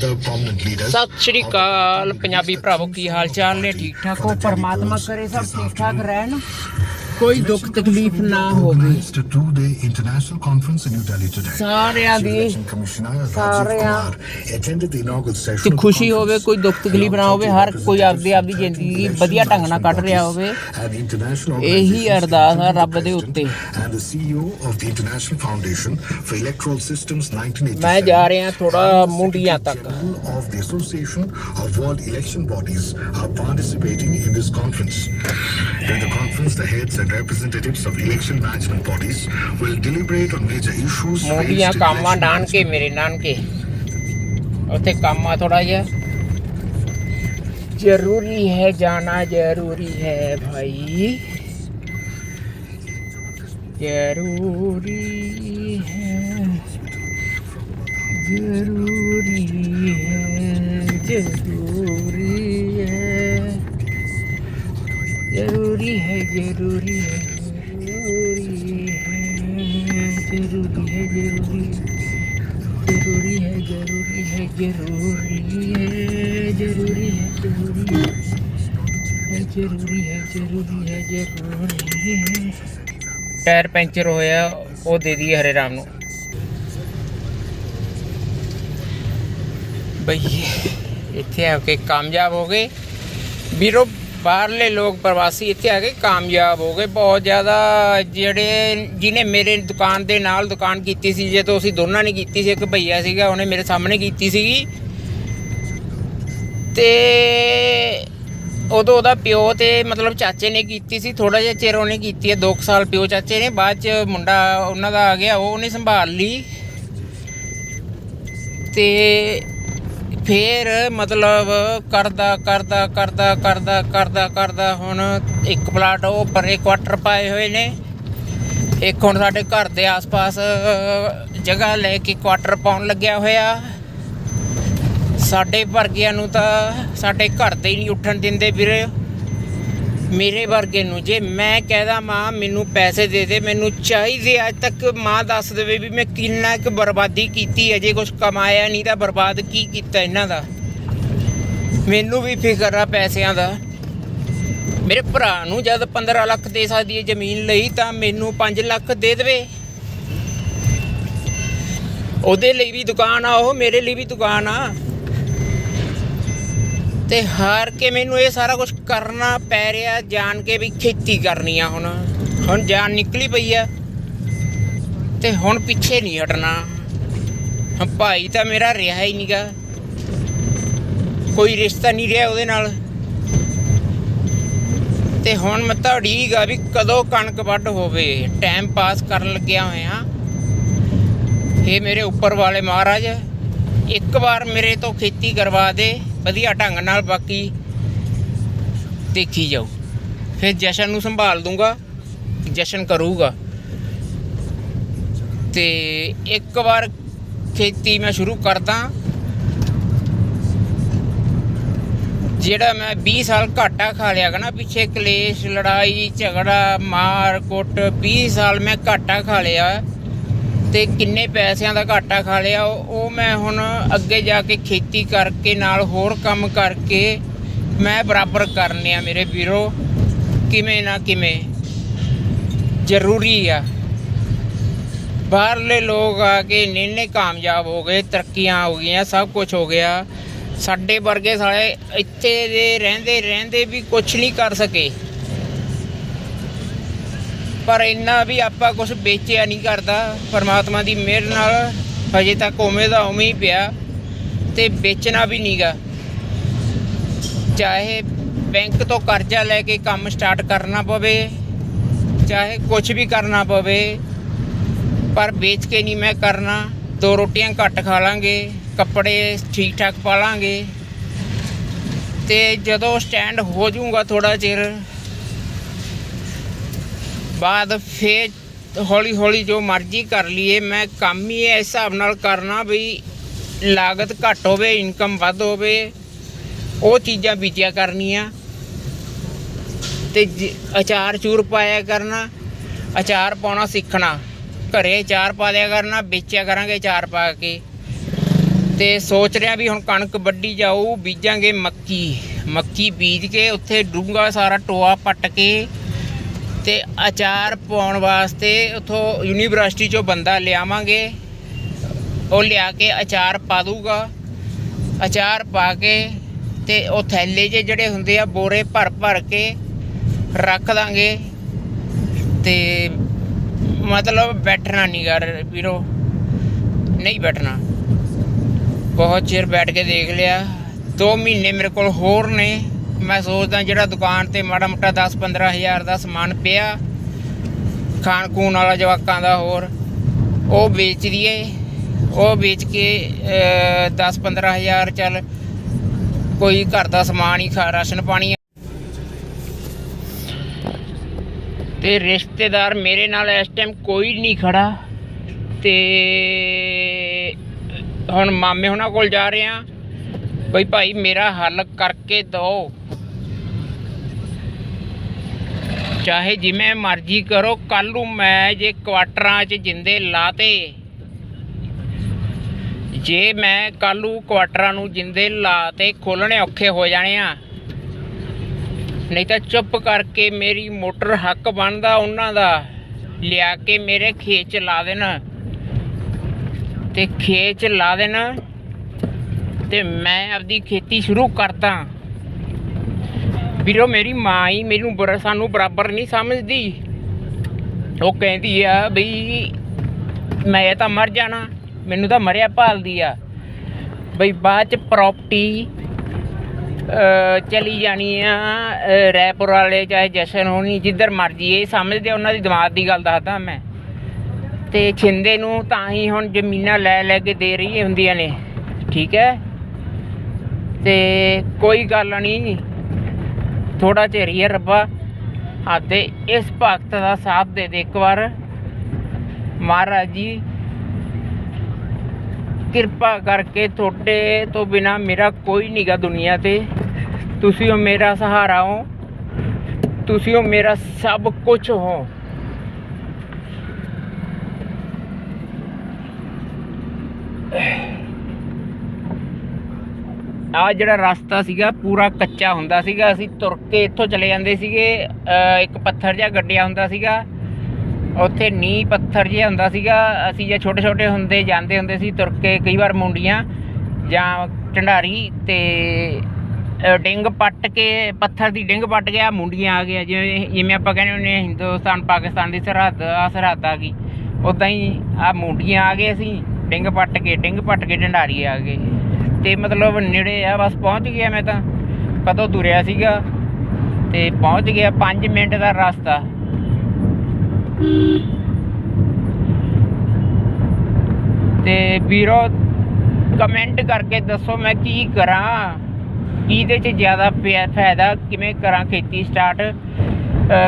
ਸਤਿ ਸ਼੍ਰੀ ਅਕਾਲ, ਪੰਜਾਬੀ ਭਰਾਵੋ, ਕੀ ਹਾਲ ਚਾਲ ਨੇ? ਠੀਕ ਠਾਕ ਹੋ? ਪਰਮਾਤਮਾ ਕਰੇ ਸਭ ਠੀਕ ਠਾਕ ਰਹਿਣ। ਕੋਈ ਦੁੱਖ ਤਕਲੀਫ ਨਾ ਹੋਵੇ Organized a two-day international conference in New Delhi today. ਸਾਰਿਆਂ ਦੀ Election Commissioner Rajiv ਸਾਰਿਆਂ Kumar attended the inaugural ਤੇ session. of the ਖੁਸ਼ੀ ਹੋਵੇ conference ਕੋਈ ਦੁੱਖ ਤਕਲੀਫ ਨਾ ਹੋਵੇ ਹਰ ਕੋਈ ਆਪਦੀ ਆਪਦੀ ਜ਼ਿੰਦਗੀ ਵਧੀਆ ਢੰਗ ਨਾਲ ਕੱਢ ਰਿਹਾ ਹੋਵੇ and international ਇਹੀ organizations ਅਰਦਾਸ ਆ including ਰੱਬ the ਦੇ president ਉੱਤੇ and the CEO of the International Foundation for Electoral Systems 1987. ਮੈਂ ਜਾ ਰਿਹਾ ਥੋੜਾ ਮੁੰਡੀਆਂ ਤੱਕ General of the Association of World Election Bodies are participating in this conference. During the conference, the heads and and representatives of election management bodies will deliberate on major issues Modia kamma don ke mere naan ke utthe kamma thoda ये ज़रूरी है जाना ज़रूरी है भाई ज़रूरी है ज़रूरी है ज़रूरी ਜ਼ਰੂਰੀ ਹੈ ਜ਼ਰੂਰੀ ਹੈ ਜ਼ਰੂਰੀ ਹੈ ਜ਼ਰੂਰੀ ਹੈ ਜ਼ਰੂਰੀ ਜ਼ਰੂਰੀ ਹੈ ਜ਼ਰੂਰੀ ਹੈ ਜ਼ਰੂਰੀ ਹੈ ਜ਼ਰੂਰੀ ਹੈ ਜ਼ਰੂਰੀ ਹੈ ਜ਼ਰੂਰੀ ਹੈ ਜ਼ਰੂਰੀ ਹੈ ਜ਼ਰੂਰੀ ਹੈ ਟਾਇਰ ਪੈਂਚਰ ਹੋਇਆ ਉਹ ਦੇ ਦੀ ਹਰੇ ਰਾਮ ਨੂੰ ਬਈ ਇੱਥੇ ਆ ਕੇ ਕਾਮਯਾਬ ਹੋ ਗਏ ਵੀਰੋ ਬਾਹਰਲੇ ਲੋਕ ਪ੍ਰਵਾਸੀ ਇੱਥੇ ਆ ਕੇ ਕਾਮਯਾਬ ਹੋ ਗਏ। ਬਹੁਤ ਜ਼ਿਆਦਾ ਜਿਹੜੇ ਜਿਹਨੇ ਮੇਰੇ ਦੁਕਾਨ ਦੇ ਨਾਲ ਦੁਕਾਨ ਕੀਤੀ ਸੀ, ਜੇ ਤਾਂ ਅਸੀਂ ਦੋਨਾਂ ਨੇ ਕੀਤੀ ਸੀ, ਇੱਕ ਭਈਆ ਸੀਗਾ, ਉਹਨੇ ਮੇਰੇ ਸਾਹਮਣੇ ਕੀਤੀ ਸੀਗੀ। ਤੇ ਉਦੋਂ ਉਹਦਾ ਪਿਓ ਤੇ ਮਤਲਬ ਚਾਚੇ ਨੇ ਕੀਤੀ ਸੀ ਥੋੜਾ ਜਿਹਾ ਚਿਰ ਉਹਨੇ ਕੀਤੀ ਹੈ 2 ਸਾਲ ਪਿਓ ਚਾਚੇ ਨੇ, ਬਾਅਦ ਚ ਮੁੰਡਾ ਉਹਨਾਂ ਦਾ ਆ ਗਿਆ, ਉਹ ਉਹਨੇ ਸੰਭਾਲ ਲਈ। ਤੇ ਫੇਰ ਮਤਲਬ ਕਰਦਾ ਕਰਦਾ ਕਰਦਾ ਕਰਦਾ ਕਰਦਾ ਕਰਦਾ ਹੁਣ ਇੱਕ ਪਲਾਟ ਉਹ ਪਰੇ ਕੁਆਟਰ ਪਾਏ ਹੋਏ ਨੇ। ਇੱਕ ਹੁਣ ਸਾਡੇ ਘਰ ਦੇ ਆਸ-ਪਾਸ ਜਗ੍ਹਾ ਲੈ ਕੇ ਕੁਆਟਰ ਪਾਉਣ ਲੱਗਿਆ ਹੋਇਆ। ਸਾਡੇ ਵਰਗਿਆਂ ਨੂੰ ਤਾਂ ਸਾਡੇ ਘਰ ਦੇ ਹੀ ਨਹੀਂ ਉੱਠਣ ਦਿੰਦੇ ਵੀਰੇ। ਮੇਰੇ ਵਰਗੇ ਨੂੰ। ਜੇ ਮੈਂ ਕਹਿਦਾ ਮਾਂ, ਮੈਨੂੰ ਪੈਸੇ ਦੇ ਦੇ, ਮੈਨੂੰ ਚਾਹੀਦੇ ਅੱਜ ਤੱਕ ਮਾਂ ਦੱਸ ਦੇਵੇ ਵੀ ਮੈਂ ਕਿੰਨਾ ਕੁ ਬਰਬਾਦੀ ਕੀਤੀ ਹੈ। ਜੇ ਕੁਝ ਕਮਾਇਆ ਨਹੀਂ ਤਾਂ ਬਰਬਾਦ ਕੀ ਕੀਤਾ ਇਹਨਾਂ ਦਾ? ਮੈਨੂੰ ਵੀ ਫਿਕਰ ਆ ਪੈਸਿਆਂ ਦਾ। ਮੇਰੇ ਭਰਾ ਨੂੰ ਜਦ 15 ਲੱਖ ਦੇ ਸਕਦੀ ਹੈ ਜ਼ਮੀਨ ਲਈ, ਤਾਂ ਮੈਨੂੰ 5 ਲੱਖ ਦੇ ਦੇਵੇ। ਉਹਦੇ ਲਈ ਵੀ ਦੁਕਾਨ ਆ, ਉਹ ਮੇਰੇ ਲਈ ਵੀ ਦੁਕਾਨ ਆ। ਤੇ ਹਾਰ ਕੇ ਮੈਨੂੰ ਇਹ ਸਾਰਾ ਕੁਝ ਕਰਨਾ ਪੈ ਰਿਹਾ, ਜਾਣ ਕੇ ਵੀ ਖੇਤੀ ਕਰਨੀ ਆ ਹੁਣ। ਹੁਣ ਜਾਨ ਨਿਕਲੀ ਪਈ ਆ ਤੇ ਹੁਣ ਪਿੱਛੇ ਨਹੀਂ ਹਟਣਾ। ਹਾਂ ਭਾਈ ਤਾਂ ਮੇਰਾ ਰਿਹਾ ਹੀ ਨਹੀਂਗਾ ਕੋਈ ਰਿਸ਼ਤਾ ਨਹੀਂ ਰਿਹਾ ਉਹਦੇ ਨਾਲ। ਤੇ ਹੁਣ ਮੈਂ ਤੁਹਾਡੀਗਾ ਵੀ ਕਦੋਂ ਕਣਕ ਵੱਢ ਹੋਵੇ। ਟਾਈਮ ਪਾਸ ਕਰਨ ਲੱਗਿਆ ਹੋਇਆ। ਇਹ ਮੇਰੇ ਉੱਪਰ ਵਾਲੇ ਮਹਾਰਾਜ, ਇੱਕ ਵਾਰ ਮੇਰੇ ਤੋਂ ਖੇਤੀ ਕਰਵਾ ਦੇ। ਵਧੀਆ ਢੰਗ ਨਾਲ ਬਾਕੀ ਦੇਖੀ ਜਾਓ ਫਿਰ ਜਸ਼ਨ ਨੂੰ ਸੰਭਾਲ ਦੂੰਗਾ, ਜਸ਼ਨ ਕਰੂਗਾ। ਤੇ ਇੱਕ ਵਾਰ ਖੇਤੀ ਮੈਂ ਸ਼ੁਰੂ ਕਰਦਾ। ਜਿਹੜਾ ਮੈਂ 20 ਸਾਲ ਘਾਟਾ ਖਾ ਲਿਆ ਗਾ ਨਾ, ਪਿੱਛੇ ਕਲੇਸ਼, ਲੜਾਈ, ਝਗੜਾ, ਮਾਰ ਕੁੱਟ 20 ਸਾਲ ਮੈਂ ਘਾਟਾ ਖਾ ਲਿਆ। ਤੇ ਕਿੰਨੇ ਪੈਸਿਆਂ ਦਾ ਘਾਟਾ ਖਾ ਲਿਆ, ਉਹ ਮੈਂ ਹੁਣ ਅੱਗੇ ਜਾ ਕੇ ਖੇਤੀ ਕਰਕੇ ਨਾਲ ਹੋਰ ਕੰਮ ਕਰਕੇ ਮੈਂ ਬਰਾਬਰ ਕਰਨੇ ਆ ਮੇਰੇ ਵੀਰੋ। ਕਿਵੇਂ ਨਾ ਕਿਵੇਂ, ਜ਼ਰੂਰੀ ਆ। ਬਾਹਰਲੇ ਲੋਕ ਆ ਕੇ ਇੰਨੇ ਕਾਮਯਾਬ ਹੋ ਗਏ, ਤਰੱਕੀਆਂ ਹੋ ਗਈਆਂ, ਸਭ ਕੁਝ ਹੋ ਗਿਆ। ਸਾਡੇ ਵਰਗੇ ਸਾਲੇ ਇੱਥੇ ਦੇ ਰਹਿੰਦੇ ਰਹਿੰਦੇ ਵੀ ਕੁਝ ਨਹੀਂ ਕਰ ਸਕੇ। ਪਰ ਇੰਨਾ ਵੀ ਆਪਾਂ ਕੁਝ ਵੇਚਿਆ ਨਹੀਂ ਕਰਦਾ। ਪਰਮਾਤਮਾ ਦੀ ਮਿਹਰ ਨਾਲ ਹਜੇ ਤੱਕ ਉਵੇਂ ਦਾ ਉਵੇਂ ਹੀ ਪਿਆ ਤੇ ਵੇਚਣਾ ਵੀ ਨਹੀਂਗਾ ਚਾਹੇ ਬੈਂਕ ਤੋਂ ਕਰਜ਼ਾ ਲੈ ਕੇ ਕੰਮ ਸਟਾਰਟ ਕਰਨਾ ਪਵੇ, ਚਾਹੇ ਕੁਝ ਵੀ ਕਰਨਾ ਪਵੇ, ਪਰ ਵੇਚ ਕੇ ਨਹੀਂ ਮੈਂ ਕਰਨਾ। ਦੋ ਰੋਟੀਆਂ ਘੱਟ ਖਾ ਲਾਂਗੇ, ਕੱਪੜੇ ਠੀਕ ਠਾਕ ਪਾ ਲਾਂਗੇ ਤੇ ਜਦੋਂ ਸਟੈਂਡ ਹੋ ਜਾਊਗਾ ਥੋੜਾ ਚਿਰ ਬਾਅਦ ਫੇਰ ਹੌਲੀ ਹੌਲੀ ਜੋ ਮਰਜ਼ੀ ਕਰ ਲਈਏ, ਮੈਂ ਕੰਮ ਹੀ ਇਸ ਹਿਸਾਬ ਨਾਲ ਕਰਨਾ ਵੀ ਲਾਗਤ ਘੱਟ ਹੋਵੇ ਇਨਕਮ ਵੱਧ ਹੋਵੇ, ਉਹ ਚੀਜ਼ਾਂ ਬੀਜਿਆ ਕਰਨੀਆਂ। ਤੇ ਜ- ਅਚਾਰ ਚੂਰ ਪਾਇਆ ਕਰਨਾ, ਅਚਾਰ ਪਾਉਣਾ ਸਿੱਖਣਾ, ਘਰੇ ਅਚਾਰ ਪਾ ਲਿਆ ਕਰਨਾ, ਵੇਚਿਆ ਕਰਾਂਗੇ ਅਚਾਰ ਪਾ ਕੇ। ਤੇ ਸੋਚ ਰਿਹਾ ਵੀ ਹੁਣ ਕਣਕ ਵੱਢੀ ਜਾਊ, ਬੀਜਾਂਗੇ ਮੱਕੀ। ਮੱਕੀ ਬੀਜ ਕੇ ਉੱਥੇ ਡੂੰਗਾ ਸਾਰਾ ਟੋਆ ਪੱਟ ਕੇ ਤੇ ਅਚਾਰ ਪਾਉਣ ਵਾਸਤੇ ਉਥੋਂ ਯੂਨੀਵਰਸਿਟੀ ਚੋਂ ਬੰਦਾ ਲਿਆਵਾਂਗੇ। ਉਹ ਲਿਆ ਕੇ ਅਚਾਰ ਪਾ ਦੂਗਾ। ਅਚਾਰ ਪਾ ਕੇ ਤੇ ਉਹ ਥੈਲੇ 'ਚ ਜਿਹੜੇ ਹੁੰਦੇ ਆ ਬੋਰੇ ਭਰ ਭਰ ਕੇ ਰੱਖ ਦਾਂਗੇ। ਤੇ ਮਤਲਬ ਬੈਠਣਾ ਨਹੀਂ ਕਰ ਵੀਰੋ। ਨਹੀਂ ਬੈਠਣਾ। ਬਹੁਤ ਚਿਰ ਬੈਠ ਕੇ ਦੇਖ ਲਿਆ। 2 ਮਹੀਨੇ ਮੇਰੇ ਕੋਲ ਹੋਰ ਨੇ। ਮੈਂ ਸੋਚਦਾ ਜਿਹੜਾ ਦੁਕਾਨ ਤੇ ਮਾੜਾ ਮੋਟਾ 10 15000 ਦਾ ਸਮਾਨ ਪਿਆ, ਖਾਣ ਖੂਨ ਵਾਲਾ ਜਵਾਕਾਂ ਦਾ ਹੋਰ, ਉਹ ਵੇਚ ਦਈਏ, ਉਹ ਵੇਚ ਕੇ 10 15000 ਚੱਲ, ਕੋਈ ਘਰ ਦਾ ਸਮਾਨ ਹੀ ਖਾ, ਰਾਸ਼ਨ ਪਾਣੀ। ਤੇ ਰਿਸ਼ਤੇਦਾਰ ਮੇਰੇ ਨਾਲ ਇਸ ਟਾਈਮ ਕੋਈ ਨਹੀਂ ਖੜਾ ਤੇ ਹੁਣ ਮਾਮੇ ਹੁਣਾਂ ਕੋਲ ਜਾ ਰਹੇ ਆ ਬਈ ਭਾਈ ਮੇਰਾ ਹੱਲ ਕਰਕੇ ਦਿਓ। ਚਾਹੇ ਜਿਵੇਂ ਮਰਜ਼ੀ ਕਰੋ ਕੱਲ ਨੂੰ ਮੈਂ ਜੇ ਕੁਆਟਰਾਂ 'ਚ ਜਿੰਦੇ ਲਾਤੇ, ਜੇ ਮੈਂ ਕੱਲ ਨੂੰ ਕੁਆਟਰਾਂ ਨੂੰ ਜਿੰਦੇ ਲਾਤੇ ਖੋਲਣੇ ਔਖੇ ਹੋ ਜਾਣੇ ਆ। ਨਹੀਂ ਤਾਂ ਚੁੱਪ ਕਰਕੇ ਮੇਰੀ ਮੋਟਰ ਹੱਕ ਬਣਦਾ ਉਹਨਾਂ ਦਾ, ਲਿਆ ਕੇ ਮੇਰੇ ਖੇਤ ਚ ਲਾ ਦੇਣ। ਤੇ ਖੇਤ ਚ ਲਾ ਦੇਣ ਤੇ ਮੈਂ ਆਪਦੀ ਖੇਤੀ ਸ਼ੁਰੂ ਕਰਦਾ ਵੀਰੋ ਮੇਰੀ ਮਾਂ ਹੀ ਮੈਨੂੰ ਬਰ ਸਾਨੂੰ ਬਰਾਬਰ ਨਹੀਂ ਸਮਝਦੀ। ਉਹ ਕਹਿੰਦੀ ਆ ਬਈ ਮੈਂ ਤਾਂ ਮਰ ਜਾਣਾ ਮੈਨੂੰ ਤਾਂ ਮਰਿਆ ਭਾਲਦੀ ਆ। ਬਈ ਬਾਅਦ ਚ ਪ੍ਰਾਪਰਟੀ ਚਲੀ ਜਾਣੀ ਆ ਰੈਪੁਰ ਵਾਲੇ ਚਾਹੇ ਜਸ਼ਨ ਹੋਣੀ ਜਿੱਧਰ ਮਰਜ਼ੀ ਇਹ ਸਮਝਦੇ ਆ, ਉਹਨਾਂ ਦੀ ਦਿਮਾਗ ਦੀ ਗੱਲ ਦੱਸਦਾ ਮੈਂ। ਤੇ ਛਿੰਦੇ ਨੂੰ ਤਾਂ ਹੀ ਹੁਣ ਜ਼ਮੀਨਾਂ ਲੈ ਲੈ ਕੇ ਦੇ ਰਹੀ ਹੁੰਦੀਆਂ ਨੇ। ਠੀਕ ਹੈ? ਤੇ ਕੋਈ ਗੱਲ ਨਹੀਂ। ਥੋੜਾ ਚਿਰ ਹੀ ਰੱਬਾ। ਹਾਂ ਇਸ ਭਗਤ ਦਾ ਸਾਥ ਦੇ ਦੇ ਇੱਕ ਵਾਰ। ਮਹਾਰਾਜ ਜੀ, ਕਿਰਪਾ ਕਰਕੇ ਤੁਹਾਡੇ ਤੋਂ ਬਿਨਾ ਮੇਰਾ ਕੋਈ ਨਹੀਂਗਾ ਦੁਨੀਆ ਤੇ। ਤੁਸੀਂ ਹੋ ਮੇਰਾ ਸਹਾਰਾ ਹੋ। ਤੁਸੀਂ ਹੋ ਮੇਰਾ ਸਭ ਕੁਝ ਹੋ। ਆ ਜਿਹੜਾ ਰਸਤਾ ਸੀਗਾ ਪੂਰਾ ਕੱਚਾ ਹੁੰਦਾ ਸੀਗਾ। ਅਸੀਂ ਤੁਰ ਕੇ ਇੱਥੋਂ ਚਲੇ ਜਾਂਦੇ ਸੀਗੇ ਇੱਕ ਪੱਥਰ ਜਿਹਾ ਗੱਡਿਆ ਹੁੰਦਾ ਸੀਗਾ। ਉੱਥੇ ਨੀ ਪੱਥਰ ਜਿਹਾ ਹੁੰਦਾ ਸੀਗਾ। ਅਸੀਂ ਜੇ ਛੋਟੇ ਛੋਟੇ ਹੁੰਦੇ, ਜਾਂਦੇ ਹੁੰਦੇ ਸੀ ਤੁਰ ਕੇ ਕਈ ਵਾਰ ਮੁੰਡੀਆਂ ਜਾਂ ਢੰਡਾਰੀ ਤੇ ਡਿੰਗ ਪੱਟ ਕੇ, ਪੱਥਰ ਦੀ ਡਿੰਗ ਪੱਟ ਗਿਆ ਮੁੰਡੀਆਂ ਆ ਗਿਆ ਜਿਵੇਂ ਜਿਵੇਂ ਆਪਾਂ ਕਹਿੰਦੇ ਹੁੰਦੇ ਹਾਂ ਹਿੰਦੁਸਤਾਨ, ਪਾਕਿਸਤਾਨ ਦੀ ਸਰਹੱਦ, ਆ ਸਰਹੱਦ ਆ ਗਈ। ਉਦਾਂ ਹੀ ਆ ਮੁੰਡੀਆਂ ਆ ਗਏ ਅਸੀਂ, ਡਿੰਗ ਪੱਟ ਕੇ, ਡਿੰਗ ਪੱਟ ਕੇ ਢੰਡਾਰੀ ਆ ਗਏ। ਤੇ ਮਤਲਬ ਨੇੜੇ ਆ, ਬਸ ਪਹੁੰਚ ਗਿਆ ਮੈਂ ਤਾਂ। ਕਦੋਂ ਤੁਰਿਆ ਸੀਗਾ? ਤੇ ਪਹੁੰਚ ਗਿਆ 5 ਮਿੰਟ ਦਾ ਰਸਤਾ। ਤੇ ਵੀਰੋ ਕਮੈਂਟ ਕਰਕੇ ਦੱਸੋ ਮੈਂ ਕੀ ਕਰਾਂ। ਕਿਹਦੇ 'ਚ ਜ਼ਿਆਦਾ ਪਿਆ- ਫਾਇਦਾ? ਕਿਵੇਂ ਕਰਾਂ ਖੇਤੀ ਸਟਾਰਟ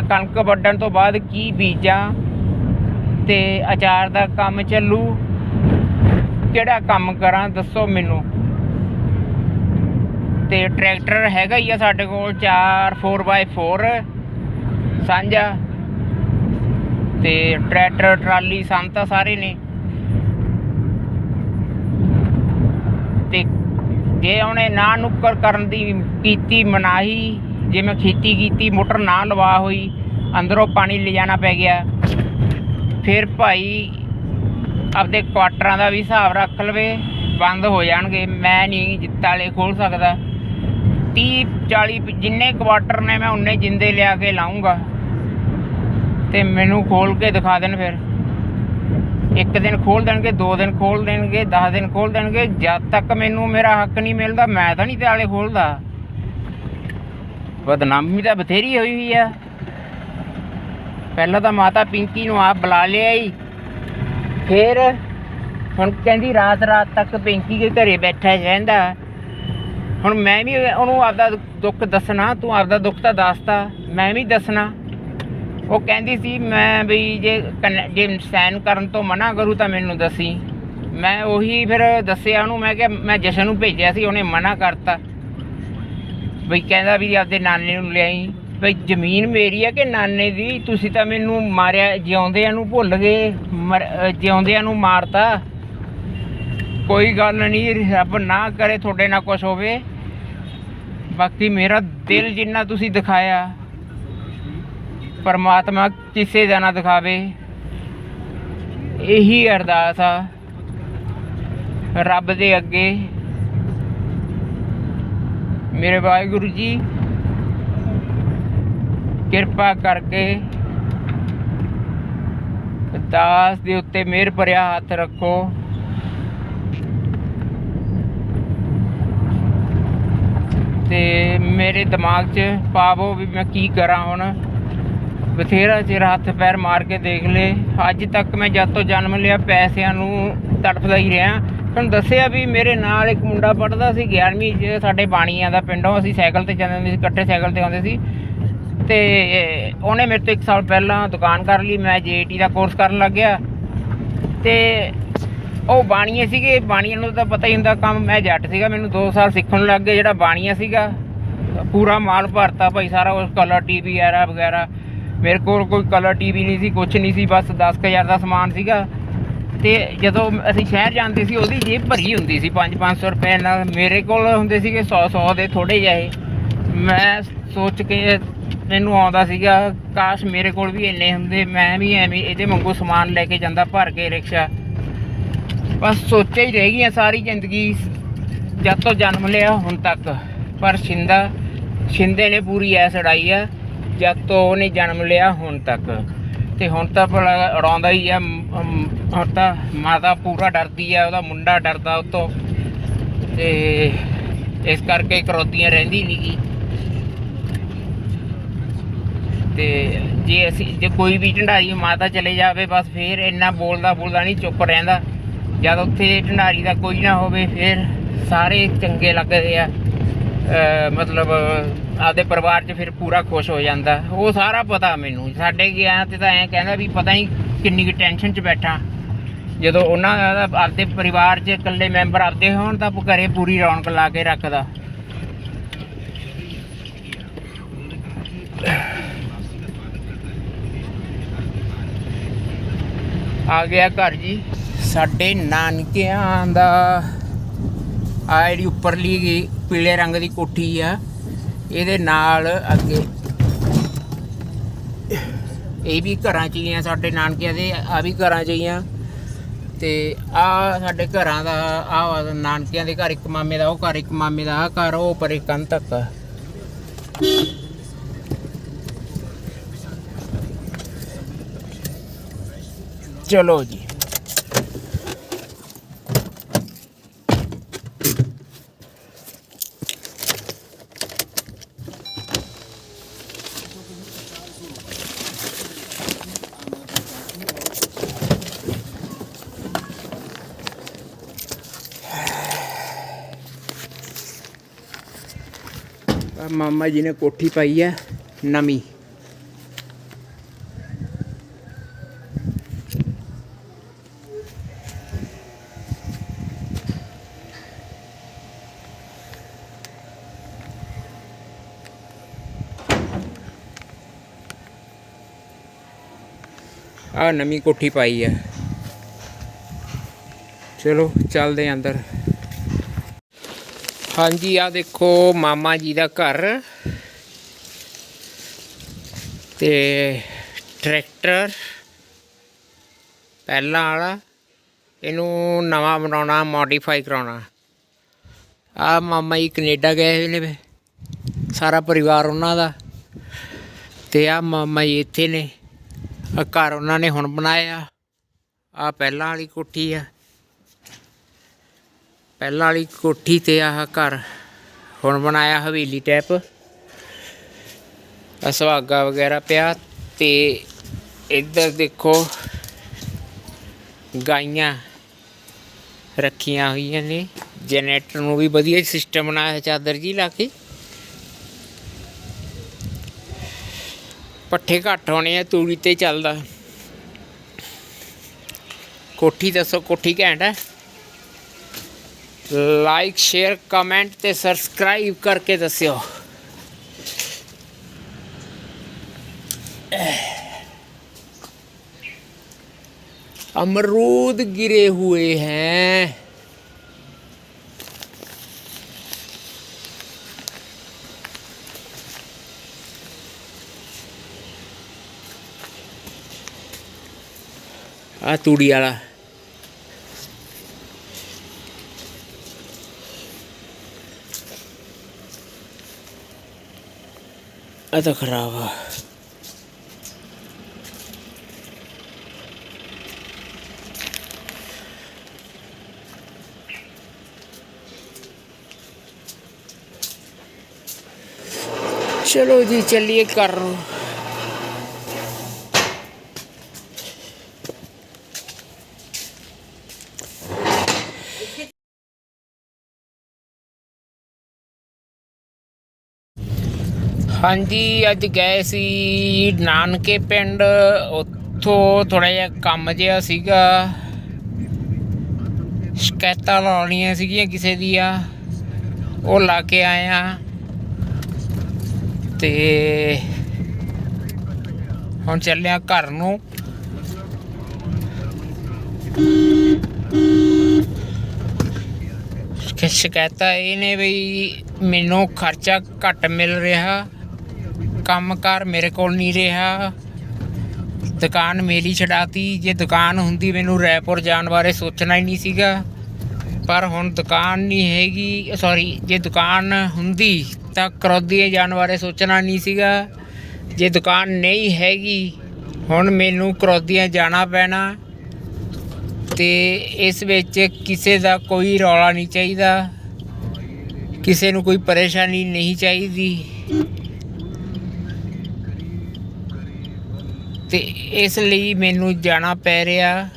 ਕਣਕ ਵੱਢਣ ਤੋਂ ਬਾਅਦ ਕੀ ਬੀਜਾਂ? ਤੇ ਅਚਾਰ ਦਾ ਕੰਮ ਚੱਲੂ? ਕਿਹੜਾ ਕੰਮ ਕਰਾਂ? ਦੱਸੋ ਮੈਨੂੰ। ਤੇ ਟਰੈਕਟਰ ਹੈਗਾ ਹੀ ਆ ਸਾਡੇ ਕੋਲ 4 4x4 ਸਾਂਝਾ। ਤੇ ਟਰੈਕਟਰ, ਟਰਾਲੀ ਸੰਨ ਸਾਰੇ ਨੇ। ਤੇ ਜੇ ਉਹਨੇ ਨਾ ਨੁੱਕਰ ਕਰਨ ਦੀ ਕੀਤੀ, ਮਨਾਹੀ, ਜੇ ਮੈਂ ਖੇਤੀ ਕੀਤੀ, ਮੋਟਰ ਨਾ ਲਵਾ ਹੋਈ, ਅੰਦਰੋਂ ਪਾਣੀ ਲਿਜਾਣਾ ਪੈ ਗਿਆ। ਫਿਰ ਭਾਈ ਆਪਦੇ ਕੁਆਟਰਾਂ ਦਾ ਵੀ ਹਿਸਾਬ ਰੱਖ ਲਵੇ, ਬੰਦ ਹੋ ਜਾਣਗੇ। ਮੈਂ ਨਹੀਂ ਜਿੱਤਾਲੇ ਖੋਲ ਸਕਦਾ। 30 40 ਜਿੰਨੇ ਕੁਆਟਰ ਨੇ ਮੈਂ ਉਨੇ ਜਿੰਦੇ ਲਿਆ ਕੇ ਲਾਉਂਗਾ ਤੇ ਮੈਨੂੰ ਖੋਲ ਕੇ ਦਿਖਾ ਦੇਣ ਫਿਰ। ਇੱਕ ਦਿਨ ਖੋਲ ਦੇਣਗੇ, ਦੋ ਦਿਨ ਖੋਲ ਦੇਣਗੇ 10 ਦਿਨ ਖੋਲ ਦੇਣਗੇ, ਜਦ ਤੱਕ ਮੈਨੂੰ ਮੇਰਾ ਹੱਕ ਨਹੀਂ ਮਿਲਦਾ, ਮੈਂ ਤਾਂ ਨਹੀਂ ਤਾਲੇ ਖੋਲਦਾ। ਬਦਨਾਮੀ ਤਾਂ ਬਥੇਰੀ ਹੋਈ ਹੋਈ ਆ। ਪਹਿਲਾਂ ਤਾਂ ਮਾਤਾ ਪਿੰਕੀ ਨੂੰ ਆਪ ਬੁਲਾ ਲਿਆ ਹੀ ਫਿਰ ਹੁਣ ਕਹਿੰਦੀ ਰਾਤ ਰਾਤ ਤੱਕ ਪਿੰਕੀ ਦੇ ਘਰੇ ਬੈਠਾ ਰਹਿੰਦਾ। ਹੁਣ ਮੈਂ ਵੀ ਉਹਨੂੰ ਆਪਦਾ ਦੁੱਖ ਦੱਸਣਾ, ਤੂੰ ਆਪਦਾ ਦੁੱਖ ਤਾਂ ਦੱਸਤਾ, ਮੈਂ ਵੀ ਦੱਸਣਾ। ਉਹ ਕਹਿੰਦੀ ਸੀ, ਮੈਂ ਵੀ ਜੇ ਕਨ- ਜੇ ਸਾਈਨ ਕਰਨ ਤੋਂ ਮਨਾ ਕਰੂ ਤਾਂ ਮੈਨੂੰ ਦੱਸੀ। ਮੈਂ ਉਹੀ ਫਿਰ ਦੱਸਿਆ ਉਹਨੂੰ, ਮੈਂ ਕਿਹਾ, ਮੈਂ ਜਸ਼ਨ ਨੂੰ ਭੇਜਿਆ ਸੀ, ਉਹਨੇ ਮਨਾ ਕਰਤਾ। ਬਈ ਕਹਿੰਦਾ ਵੀ ਆਪਦੇ ਨਾਨੇ ਨੂੰ ਲਿਆਈ। ਬਈ ਜ਼ਮੀਨ ਮੇਰੀ ਹੈ ਕਿ ਨਾਨੇ ਦੀ? ਤੁਸੀਂ ਤਾਂ ਮੈਨੂੰ ਮਾਰਿਆ, ਜਿਉਂਦਿਆਂ ਨੂੰ ਭੁੱਲ ਗਏ, ਮਰ- ਜਿਉਂਦਿਆਂ ਨੂੰ ਮਾਰਤਾ। ਕੋਈ ਗੱਲ ਨਹੀਂ, ਰੱਬ ਨਾ ਕਰੇ ਤੁਹਾਡੇ ਨਾਲ ਕੁਝ ਹੋਵੇ। ਬਾਕੀ ਮੇਰਾ ਦਿਲ ਜਿੰਨਾ ਤੁਸੀਂ ਦਿਖਾਇਆ, ਪਰਮਾਤਮਾ ਕਿਸੇ ਦਾ ਨਾ ਦਿਖਾਵੇ। ਇਹੀ ਅਰਦਾਸ ਆ, ਰੱਬ ਦੇ ਅੱਗੇ। ਮੇਰੇ ਵਾਹਿਗੁਰੂ ਜੀ, ਕਿਰਪਾ ਕਰਕੇ ਦਾਸ ਦੇ ਉੱਤੇ ਮਿਹਰ ਭਰਿਆ ਹੱਥ ਰੱਖੋ ਤੇ ਮੇਰੇ ਦਿਮਾਗ 'ਚ ਪਾਵੋ ਵੀ ਮੈਂ ਕੀ ਕਰਾਂ ਹੁਣ। ਬਥੇਰਾ ਚਿਰ ਹੱਥ ਪੈਰ ਮਾਰ ਕੇ ਦੇਖ ਲਏ। ਅੱਜ ਤੱਕ ਮੈਂ ਜਦ ਤੋਂ ਜਨਮ ਲਿਆ ਪੈਸਿਆਂ ਨੂੰ ਤੜਫਦਾ ਹੀ ਰਿਹਾ। ਤੁਹਾਨੂੰ ਦੱਸਿਆ ਵੀ ਮੇਰੇ ਨਾਲ ਇੱਕ ਮੁੰਡਾ ਪੜਦਾ ਸੀ 11ਵੀਂ 'ਚ ਸਾਡੇ ਬਾਣੀਆਂ ਦਾ ਪਿੰਡੋਂ। ਅਸੀਂ ਸਾਈਕਲ ਤੇ ਜਾਂਦੇ ਹੁੰਦੇ ਸੀ, ਇਕੱਠੇ ਸਾਈਕਲ ਤੇ ਆਉਂਦੇ ਸੀ। ਤੇ ਉਹਨੇ ਮੇਰੇ ਤੋਂ ਇੱਕ ਸਾਲ ਪਹਿਲਾਂ ਦੁਕਾਨ ਕਰ ਲਈ। ਮੈਂ ਜੇਟੀ ਦਾ ਕੋਰਸ ਕਰਨ ਲੱਗ ਗਿਆ। ਤੇ ਉਹ ਬਾਣੀਏ ਸੀਗੇ। ਬਾਣੀਆਂ ਨੂੰ ਤਾਂ ਪਤਾ ਹੀ ਹੁੰਦਾ, ਕੰਮ ਮੈਂ ਜੱਟ ਸੀਗਾ। ਮੈਨੂੰ 2 ਸਾਲ ਸਿੱਖਣ ਲੱਗ ਗਏ। ਜਿਹੜਾ ਬਾਣੀਆ ਸੀਗਾ ਪੂਰਾ ਮਾਲ ਭਰਤਾ ਭਾਈ, ਸਾਰਾ ਉਸ ਕਲਰ ਟੀਵੀ ਐਰਾ ਵਗੈਰਾ। ਮੇਰੇ ਕੋਲ ਕੋਈ ਕਲਰ ਟੀਵੀ ਨਹੀਂ ਸੀ ਕੁਝ ਨਹੀਂ ਸੀ, ਬਸ 10000 ਦਾ ਸਮਾਨ ਸੀਗਾ। ਤੇ ਜਦੋਂ ਅਸੀਂ ਸ਼ਹਿਰ ਜਾਂਦੇ ਸੀ, ਉਹਦੀ ਜੇਬ ਭਰੀ ਹੁੰਦੀ ਸੀ 5-500 ਰੁਪਏ ਨਾਲ। ਮੇਰੇ ਕੋਲ ਹੁੰਦੇ ਸੀਗੇ 100-100 ਦੇ ਥੋੜੇ ਜਿਹੇ। ਮੈਂ ਸੋਚ ਕੇ ਮੈਨੂੰ ਆਉਂਦਾ ਸੀਗਾ, ਕਾਸ਼ ਮੇਰੇ ਕੋਲ ਵੀ ਇੰਨੇ ਹੁੰਦੇ, ਮੈਂ ਵੀ ਐਵੇਂ ਇਹਦੇ ਵਾਂਗੂ ਸਮਾਨ ਲੈ ਕੇ ਜਾਂਦਾ, ਭਰ ਕੇ ਰਿਕਸ਼ਾ। ਬਸ ਸੋਚੇ ਹੀ ਰਹਿ ਗਈਆਂ ਸਾਰੀ ਜ਼ਿੰਦਗੀ, ਜਦ ਤੋਂ ਜਨਮ ਲਿਆ, ਹੁਣ ਤੱਕ। ਪਰ ਸ਼ਿੰਦਾ ਸ਼ਿੰਦੇ ਨੇ ਪੂਰੀ ਐਸ ਉਡਾਈ ਆ, ਜਦ ਤੋਂ ਉਹਨੇ ਜਨਮ ਲਿਆ ਹੁਣ ਤੱਕ। ਤੇ ਹੁਣ ਤਾਂ ਭਲਾ ਉਡਾਉਂਦਾ ਹੀ ਆ ਹੁਣ ਤਾਂ ਮਾਤਾ ਪੂਰਾ ਡਰਦੀ ਆ, ਉਹਦਾ ਮੁੰਡਾ ਡਰਦਾ ਉਹ ਤੋਂ। ਤੇ ਇਸ ਕਰਕੇ ਕਰੋਤੀਆਂ ਰਹਿੰਦੀ ਨਹੀਂਗੀ ਤੇ ਜੇ ਅਸੀਂ, ਜੇ ਕੋਈ ਵੀ ਢੰਡਾਰੀ ਮਾਤਾ ਚਲੇ ਜਾਵੇ, ਬਸ ਫੇਰ ਇੰਨਾ ਬੋਲਦਾ ਬੋਲਦਾ ਨਹੀਂ ਚੁੱਪ ਰਹਿੰਦਾ। ਜਦ ਉੱਥੇ ਢੰਡਾਰੀ ਦਾ ਕੋਈ ਨਾ ਹੋਵੇ, ਫਿਰ ਸਾਰੇ ਚੰਗੇ ਲੱਗਦੇ ਆ। ਮਤਲਬ ਆਪਦੇ ਪਰਿਵਾਰ 'ਚ ਫਿਰ ਪੂਰਾ ਖੁਸ਼ ਹੋ ਜਾਂਦਾ। ਉਹ ਸਾਰਾ ਪਤਾ ਮੈਨੂੰ। ਸਾਡੇ ਗਿਆ ਤੇ ਤਾਂ ਐਂ ਕਹਿੰਦਾ ਵੀ ਪਤਾ ਨਹੀਂ ਕਿੰਨੀ ਕੁ ਟੈਨਸ਼ਨ 'ਚ ਬੈਠਾ। ਜਦੋਂ ਉਹਨਾਂ ਦਾ ਆਪਦੇ ਪਰਿਵਾਰ 'ਚ ਇਕੱਲੇ ਮੈਂਬਰ ਆਪਦੇ ਹੋਣ, ਤਾਂ ਘਰੇ ਪੂਰੀ ਰੌਣਕ ਲਾ ਕੇ ਰੱਖਦਾ। ਆ ਗਿਆ ਘਰ ਜੀ। ਸਾਡੇ ਨਾਨਕਿਆਂ ਦਾ। ਆ ਜਿਹੜੀ ਉੱਪਰਲੀ ਗੀ ਪੀਲੇ ਰੰਗ ਦੀ ਕੋਠੀ ਆ। ਇਹਦੇ ਨਾਲ ਅੱਗੇ ਇਹ ਵੀ ਘਰਾਂ ਚ ਹੀ ਆ ਸਾਡੇ ਨਾਨਕਿਆਂ ਦੇ, ਆ ਵੀ ਘਰਾਂ ਚ ਹੀ ਆ। ਤੇ ਆ ਸਾਡੇ ਘਰਾਂ ਦਾ, ਆ ਨਾਨਕਿਆਂ ਦੇ ਘਰ ਇੱਕ ਮਾਮੇ ਦਾ, ਉਹ ਘਰ ਇੱਕ ਮਾਮੇ ਦਾ, ਆ ਘਰ ਉਹ ਪਰੇ ਕੰਨ ਤੱਕ ਆ। ਚਲੋ ਜੀ ਆਹ ਮਾਮਾ ਜੀ ਨੇ ਕੋਠੀ ਪਾਈ ਹੈ ਨਵੀਂ। ਆ ਨਵੀਂ ਕੋਠੀ ਪਾਈ ਹੈ। ਚਲੋ, ਚੱਲਦੇ ਅੰਦਰ। ਹਾਂਜੀ ਆ ਦੇਖੋ ਮਾਮਾ ਜੀ ਦਾ ਘਰ ਤੇ ਟਰੈਕਟਰ ਪਹਿਲਾਂ ਵਾਲਾ, ਇਹਨੂੰ ਨਵਾਂ ਬਣਾਉਣਾ ਮੋਡੀਫਾਈ ਕਰਾਉਣਾ। ਆ ਮਾਮਾ ਜੀ ਕੈਨੇਡਾ ਗਏ ਹੋਏ ਨੇ ਵੇ। ਸਾਰਾ ਪਰਿਵਾਰ ਉਹਨਾਂ ਦਾ ਤੇ ਆ ਮਾਮਾ ਜੀ ਇੱਥੇ ਨੇ। ਆ ਘਰ ਉਹਨਾਂ ਨੇ ਹੁਣ ਬਣਾਇਆ। ਆ ਪਹਿਲਾਂ ਵਾਲੀ ਕੋਠੀ ਆ। ਪਹਿਲਾਂ ਵਾਲੀ ਕੋਠੀ ਤੇ ਆਹ ਘਰ ਹੁਣ ਬਣਾਇਆ ਹਵੇਲੀ ਟੈਪ ਆ ਸੁਹਾਗਾ ਵਗੈਰਾ ਪਿਆ ਤੇ ਇੱਧਰ ਦੇਖੋ ਗਾਈਆਂ ਰੱਖੀਆਂ ਹੋਈਆਂ ਨੇ। ਜਨਰੇਟਰ ਨੂੰ ਵੀ ਵਧੀਆ ਸਿਸਟਮ ਬਣਾਇਆ ਹੈ ਚਾਦਰ ਜੀ ਲਾ ਕੇ। ਪੱਠੇ ਘੱਟ ਹੋਣੇ ਆ, ਤੂੜੀ ਤੇ ਚੱਲਦਾ। ਕੋਠੀ ਦੱਸੋ, ਕੋਠੀ ਘੈਂਟ ਹੈ? ਲਾਈਕ ਸ਼ੇਅਰ ਕਮੈਂਟ ਤੇ ਸਬਸਕ੍ਰਾਈਬ ਕਰਕੇ ਦੱਸਿਓ। अमरूद गिरे हुए हैं आ तूड़ी वाला ਇਹ ਤਾਂ ਖਰਾਬ ਆ ਚਲੋ ਜੀ ਚੱਲੀਏ ਕਰ ਹਾਂਜੀ, ਅੱਜ ਗਏ ਸੀ ਨਾਨਕੇ ਪਿੰਡ। ਉੱਥੋਂ ਥੋੜਾ ਜਿਹਾ ਕੰਮ ਜਿਹਾ ਸੀਗਾ। ਸ਼ਿਕਾਇਤਾਂ ਲਾਉਣੀਆਂ ਸੀਗੀਆਂ ਕਿਸੇ ਦੀਆਂ। ਉਹ ਲਾ ਕੇ ਆਇਆ। ਤੇ ਹੁਣ ਚੱਲਿਆ ਘਰ ਨੂੰ। ਸ਼ਿਕਾਇਤਾਂ ਇਹ ਨੇ ਵੀ ਮੈਨੂੰ ਖਰਚਾ ਘੱਟ ਮਿਲ ਰਿਹਾ। ਕੰਮ ਕੰਮਕਾਰ ਮੇਰੇ ਕੋਲ ਨਹੀਂ ਰਿਹਾ। ਦੁਕਾਨ ਮੇਰੀ ਛਡਾਤੀ। ਜੇ ਦੁਕਾਨ ਹੁੰਦੀ, ਮੈਨੂੰ ਰਾਏਪੁਰ ਜਾਣ ਬਾਰੇ ਸੋਚਣਾ ਹੀ ਨਹੀਂ ਸੀਗਾ। ਪਰ ਹੁਣ ਦੁਕਾਨ ਨਹੀਂ ਹੈਗੀ ਸੌਰੀ ਜੇ ਦੁਕਾਨ ਹੁੰਦੀ ਤਾਂ ਕਰੋਦੀਏ ਜਾਣ ਬਾਰੇ ਸੋਚਣਾ ਨਹੀਂ ਸੀਗਾ। ਜੇ ਦੁਕਾਨ ਨਹੀਂ ਹੈਗੀ, ਹੁਣ ਮੈਨੂੰ ਕਰੋਦੀਆਂ ਜਾਣਾ ਪੈਣਾ। ਤੇ ਇਸ ਵਿੱਚ ਕਿਸੇ ਦਾ ਕੋਈ ਰੌਲਾ ਨਹੀਂ ਚਾਹੀਦਾ। ਕਿਸੇ ਨੂੰ ਕੋਈ ਪਰੇਸ਼ਾਨੀ ਨਹੀਂ ਚਾਹੀਦੀ। ਤੇ ਇਸ ਲਈ ਮੈਨੂੰ ਜਾਣਾ ਪੈ ਰਿਹਾ।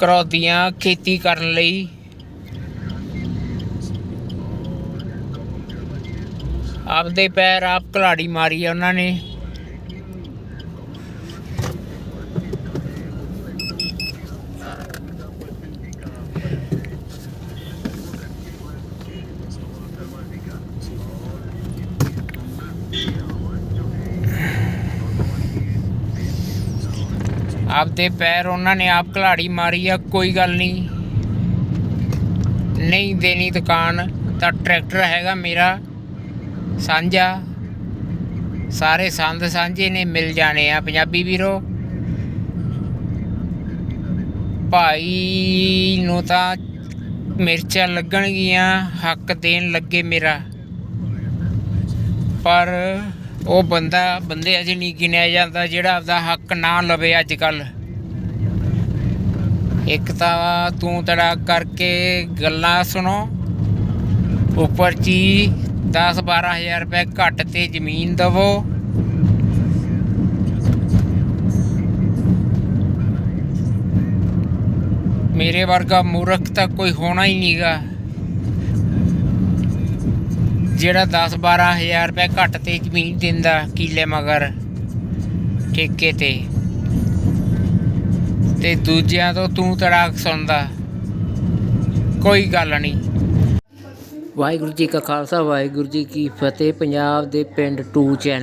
ਕਰੋਦੀਆਂ ਖੇਤੀ ਕਰਨ ਲਈ। ਆਪਦੇ ਪੈਰ ਆਪ ਘਲਾੜੀ ਮਾਰੀ ਆ ਉਹਨਾਂ ਨੇ। ਆਪਦੇ ਪੈਰ ਉਹਨਾਂ ਨੇ ਆਪ ਘਲਾੜੀ ਮਾਰੀ ਆ, ਕੋਈ ਗੱਲ ਨਹੀਂ। ਨਹੀਂ ਦੇਣੀ ਦੁਕਾਨ ਤਾਂ ਟਰੈਕਟਰ ਹੈਗਾ ਮੇਰਾ। ਸਾਂਝਾ। ਸਾਰੇ ਸੰਦ ਸਾਂਝੇ ਨੇ, ਮਿਲ ਜਾਣੇ ਆ ਪੰਜਾਬੀ ਵੀਰੋ। ਭਾਈ ਨੂੰ ਤਾਂ ਮਿਰਚਾਂ ਲੱਗਣਗੀਆਂ, ਹੱਕ ਦੇਣ ਲੱਗੇ ਮੇਰਾ। ਪਰ ਉਹ ਬੰਦਾ, ਬੰਦੇ ਅਜੇ ਨਹੀਂ ਗਿਣਿਆ ਜਾਂਦਾ ਜਿਹੜਾ ਆਪਦਾ ਹੱਕ ਨਾ ਲਵੇ ਅੱਜ ਕੱਲ੍ਹ। ਇੱਕ ਤਾਂ ਤੂੰ ਤੜਾ ਕਰਕੇ ਗੱਲਾਂ ਸੁਣੋ। ਉੱਪਰ ਚੀ 10 12000 ਰੁਪਏ ਘੱਟ ਤੇ ਜ਼ਮੀਨ ਦਵੋ। ਮੇਰੇ ਵਰਗਾ ਮੂਰਖ ਤਾਂ ਕੋਈ ਹੋਣਾ ਹੀ ਨਹੀਂਗਾ ਜਿਹੜਾ 10 12000 ਰੁਪਏ ਘੱਟ ਤੇ ਜ਼ਮੀਨ ਦਿੰਦਾ ਕਿੱਲੇ ਮਗਰ ਠੇਕੇ ਤੇ। ਤੇ ਦੂਜਿਆਂ ਤੋਂ ਤੂੰ ਤੜਾਕ ਸੁਣਦਾ। ਕੋਈ ਗੱਲ ਨਹੀਂ ਵਾਹਿਗੁਰੂ ਜੀ ਕਾ ਖਾਲਸਾ, ਵਾਹਿਗੁਰੂ ਜੀ ਕੀ ਫਤਿਹ। ਪੰਜਾਬ ਦੇ ਪਿੰਡ ਟੂ ਚੈਨਲ